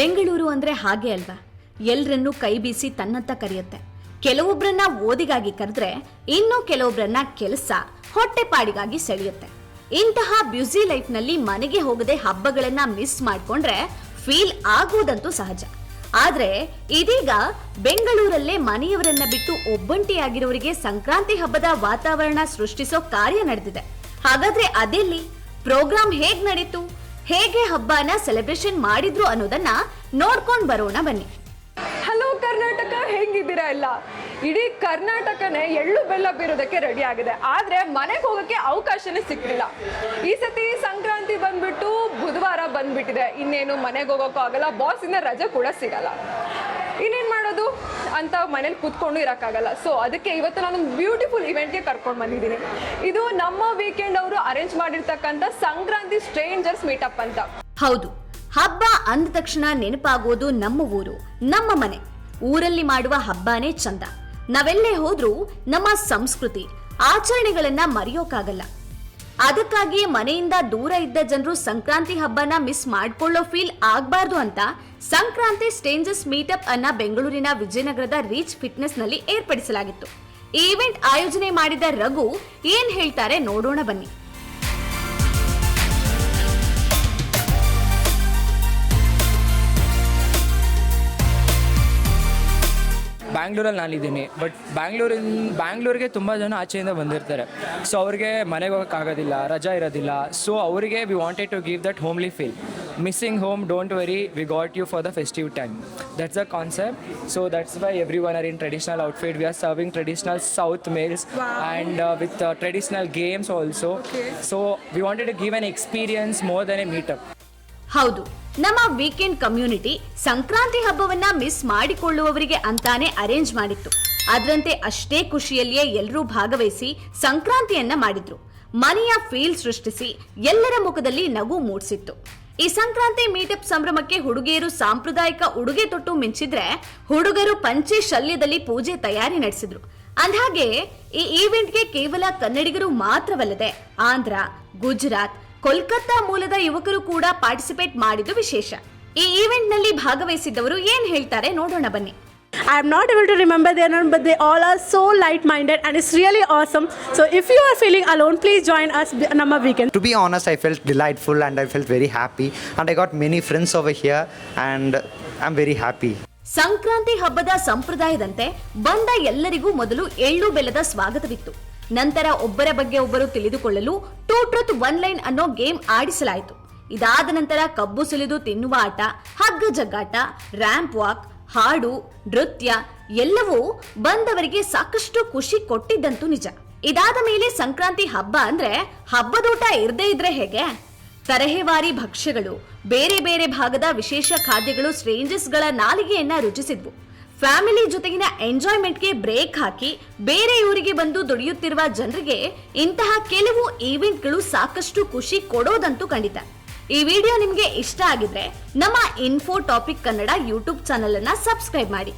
ಬೆಂಗಳೂರು ಅಂದ್ರೆ ಹಾಗೆ ಅಲ್ವಾ? ಎಲ್ರನ್ನೂ ಕೈ ಬೀಸಿ ತನ್ನತ್ತ ಕರೆಯುತ್ತೆ. ಕೆಲವೊಬ್ರನ್ನ ಓದಿಗಾಗಿ ಕರೆದ್ರೆ ಇನ್ನು ಕೆಲವೊಬ್ರನ್ನ ಕೆಲಸ ಹೊಟ್ಟೆಪಾಡಿಗಾಗಿ ಸೆಳೆಯುತ್ತೆ. ಇಂತಹ ಬ್ಯುಸಿ ಲೈಫ್ನಲ್ಲಿ ಮನೆಗೆ ಹೋಗದೆ ಹಬ್ಬಗಳನ್ನ ಮಿಸ್ ಮಾಡ್ಕೊಂಡ್ರೆ ಫೀಲ್ ಆಗುವುದಂತೂ ಸಹಜ. ಆದ್ರೆ ಇದೀಗ ಬೆಂಗಳೂರಲ್ಲೇ ಮನೆಯವರನ್ನ ಬಿಟ್ಟು ಒಬ್ಬಂಟಿಯಾಗಿರೋರಿಗೆ ಸಂಕ್ರಾಂತಿ ಹಬ್ಬದ ವಾತಾವರಣ ಸೃಷ್ಟಿಸೋ ಕಾರ್ಯ ನಡೆದಿದೆ. ಹಾಗಾದ್ರೆ ಅದೆಲ್ಲಿ? ಪ್ರೋಗ್ರಾಮ್ ಹೇಗ್ ನಡೀತು? ಹೇಗೆ ಹಬ್ಬನ ಸೆಲೆಬ್ರೇಷನ್ ಮಾಡಿದ್ರು ಅನ್ನೋದನ್ನ ನೋಡ್ಕೊಂಡ್ ಬರೋಣ ಬನ್ನಿ. ಹಲೋ ಕರ್ನಾಟಕ, ಹೆಂಗಿದ್ದೀರಾ ಎಲ್ಲ? ಇಡೀ ಕರ್ನಾಟಕನೇ ಎಳ್ಳು ಬೆಲ್ಲ ಬೀರೋದಕ್ಕೆ ರೆಡಿ ಆಗಿದೆ. ಆದ್ರೆ ಮನೆಗೆ ಹೋಗಕ್ಕೆ ಅವಕಾಶನೇ ಸಿಗ್ತಿಲ್ಲ. ಈ ಸತಿ ಸಂಕ್ರಾಂತಿ ಬಂದ್ಬಿಟ್ಟು ಬುಧವಾರ ಬಂದ್ಬಿಟ್ಟಿದೆ. ಇನ್ನೇನು ಮನೆಗೆ ಹೋಗೋಕ್ಕೂ ಆಗಲ್ಲ ಬಾಸ್ ಇಂದ ರಜೆ ಕೂಡ ಸಿಗಲ್ಲ. ಅಂತ ಮನೇಲಿ ಕೂತ್ಕೊಂಡು ಇರೋಕ್ಕಾಗಲ್ಲ. ಸೊ ಅದಕ್ಕೆ ಇವತ್ತು ನಾನೊಂದು ಬ್ಯೂಟಿಫುಲ್ ಇವೆಂಟ್ಗೆ ಕರ್ಕೊಂಡು ಬಂದಿದ್ದೀನಿ. ಇದು ನಮ್ಮ ವೀಕೆಂಡ್ ಅವರು ಅರೇಂಜ್ ಮಾಡಿರ್ತಕ್ಕಂಥ ಸಂಕ್ರಾಂತಿ ಸ್ಟ್ರೇಂಜರ್ಸ್ ಮೀಟಪ್ ಅಂತ. ಹೌದು, ಹಬ್ಬ ಅಂದ ತಕ್ಷಣ ನೆನಪಾಗೋದು ನಮ್ಮ ಊರು, ನಮ್ಮ ಮನೆ. ಊರಲ್ಲಿ ಮಾಡುವ ಹಬ್ಬನೇ ಚಂದ. ನಾವೆಲ್ಲೇ ಹೋದ್ರೂ ನಮ್ಮ ಸಂಸ್ಕೃತಿ, ಆಚರಣೆಗಳನ್ನ ಮರೆಯೋಕ್ಕಾಗಲ್ಲ. ಅದಕ್ಕಾಗಿ ಮನೆಯಿಂದ ದೂರ ಇದ್ದ ಜನರು ಸಂಕ್ರಾಂತಿ ಹಬ್ಬನ ಮಿಸ್ ಮಾಡ್ಕೊಳ್ಳೋ ಫೀಲ್ ಆಗ್ಬಾರ್ದು ಅಂತ ಸಂಕ್ರಾಂತಿ ಸ್ಟೇಂಜಸ್ ಮೀಟಪ್ ಅನ್ನ ಬೆಂಗಳೂರಿನ ವಿಜಯನಗರದ ರೀಚ್ ಫಿಟ್ನೆಸ್ನಲ್ಲಿ ಏರ್ಪಡಿಸಲಾಗಿತ್ತು. ಈವೆಂಟ್ ಆಯೋಜನೆ ಮಾಡಿದ ರಘು ಏನ್ ಹೇಳ್ತಾರೆ ನೋಡೋಣ ಬನ್ನಿ. ಬ್ಯಾಂಗ್ಳೂರಲ್ಲಿ ನಾನಿದ್ದೀನಿ. ಬಟ್ ಬ್ಯಾಂಗ್ಳೂರಿನ ಬ್ಯಾಂಗ್ಳೂರಿಗೆ ತುಂಬ ಜನ ಆಚೆಯಿಂದ ಬಂದಿರ್ತಾರೆ. ಸೊ ಅವ್ರಿಗೆ ಮನೆಗೆ ಹೋಗೋಕ್ಕಾಗೋದಿಲ್ಲ ರಜಾ ಇರೋದಿಲ್ಲ. ಸೊ ಅವರಿಗೆ we wanted to give that homely feel missing home don't worry we got you for the festive time that's a concept so that's why every one are in traditional outfit we are serving traditional south meals and with traditional games also so we wanted to give an experience more than a meetup ಹೌದು. ನಮ್ಮ weekend community Sankranti ಹಬ್ಬವನ್ನ miss ಮಾಡಿಕೊಳ್ಳುವವರಿಗೆ ಅಂತಾನೆ arrange ಮಾಡಿತ್ತು. ಅದರಂತೆ ಅಷ್ಟೇ ಖುಷಿಯಲ್ಲಿಯೇ ಎಲ್ಲರೂ ಭಾಗವಹಿಸಿ ಸಂಕ್ರಾಂತಿಯನ್ನ ಮಾಡಿದ್ರು. ಮನೆಯ ಫೀಲ್ ಸೃಷ್ಟಿಸಿ ಎಲ್ಲರ ಮುಖದಲ್ಲಿ ನಗು ಮೂಡಿಸಿತ್ತು. ಈ ಸಂಕ್ರಾಂತಿ ಮೀಟಪ್ ಸಂಭ್ರಮಕ್ಕೆ ಹುಡುಗಿಯರು ಸಾಂಪ್ರದಾಯಿಕ ಉಡುಗೆ ತೊಟ್ಟು ಮಿಂಚಿದ್ರೆ ಹುಡುಗರು ಪಂಚೆ ಶಲ್ಯದಲ್ಲಿ ಪೂಜೆ ತಯಾರಿ ನಡೆಸಿದ್ರು. ಅಂದ್ಹಾಗೆ ಈ ಈವೆಂಟ್ಗೆ ಕೇವಲ ಕನ್ನಡಿಗರು ಮಾತ್ರವಲ್ಲದೆ ಆಂಧ್ರ, ಗುಜರಾತ್ ಕೋಲ್ಕತ್ತಾ ಮೂಲದ ಯುವಕರು ಕೂಡ ಪಾರ್ಟಿಸಿಪೇಟ್ ಮಾಡಿದ್ದು ವಿಶೇಷ ಈ ಈವೆಂಟ್ನಲ್ಲಿ ಭಾಗವಹಿಸಿದ್ದವರು ಏನ್ ಹೇಳ್ತಾರೆ ನೋಡೋಣ ಬನ್ನಿ I am not able to remember their name, but they all are so light minded and it's really awesome. So, if you are feeling alone, please join us on Nama Weekend. To be honest, I felt delightful and I felt very happy, and I got many friends over here, and I'm very happy. Sankranti ಹಬ್ಬದ ಸಂಪ್ರದಾಯದಂತೆ ಬಂದ ಎಲ್ಲರಿಗೂ ಮೊದಲು ಎಳ್ಳು ಬೆಲ್ಲದ ಸ್ವಾಗತವಿತ್ತು ನಂತರ ಒಬ್ಬರ ಬಗ್ಗೆ ಒಬ್ಬರು ತಿಳಿದುಕೊಳ್ಳಲು two truth one line game game ಆಡಿಸಲಾಯಿತು. ಇದಾದ ನಂತರ ಕಬ್ಬು ಸುಲಿದು ತಿನ್ನುವ ಆಟ, ಹಗ್ಗ ಜಗ್ಗಾಟ, ರ್ಯಾಂಪ್ ವಾಕ್, ಹಾಡು, ನೃತ್ಯ ಎಲ್ಲವೂ ಬಂದವರಿಗೆ ಸಾಕಷ್ಟು ಖುಷಿ ಕೊಟ್ಟಿದ್ದಂತೂ ನಿಜ. ಇದಾದ ಮೇಲೆ ಸಂಕ್ರಾಂತಿ ಹಬ್ಬ ಅಂದ್ರೆ ಹಬ್ಬದೂಟ ಇರದೇ ಇದ್ರೆ ಹೇಗೆ? ತರಹೇವಾರಿ ಭಕ್ಷ್ಯಗಳು, ಬೇರೆ ಬೇರೆ ಭಾಗದ ವಿಶೇಷ ಖಾದ್ಯಗಳು, ಸ್ಟ್ರೇಂಜಸ್ಗಳ ನಾಲಿಗೆಯನ್ನ ರುಚಿಸಿದ್ವು. ಫ್ಯಾಮಿಲಿ ಜೊತೆಗಿನ ಎಂಜಾಯ್ಮೆಂಟ್ಗೆ ಬ್ರೇಕ್ ಹಾಕಿ ಬೇರೆ ಊರಿಗೆ ಬಂದು ದುಡಿಯುತ್ತಿರುವ ಜನರಿಗೆ ಇಂತಹ ಕೆಲವು ಈವೆಂಟ್ಗಳು ಸಾಕಷ್ಟು ಖುಷಿ ಕೊಡೋದಂತೂ ಖಂಡಿತ. ಈ ವಿಡಿಯೋ ನಿಮಗೆ ಇಷ್ಟ ಆಗಿದ್ರೆ ನಮ್ಮ info topic Kannada YouTube channel ಅನ್ನ ಸಬ್ಸ್ಕ್ರೈಬ್ ಮಾಡಿ.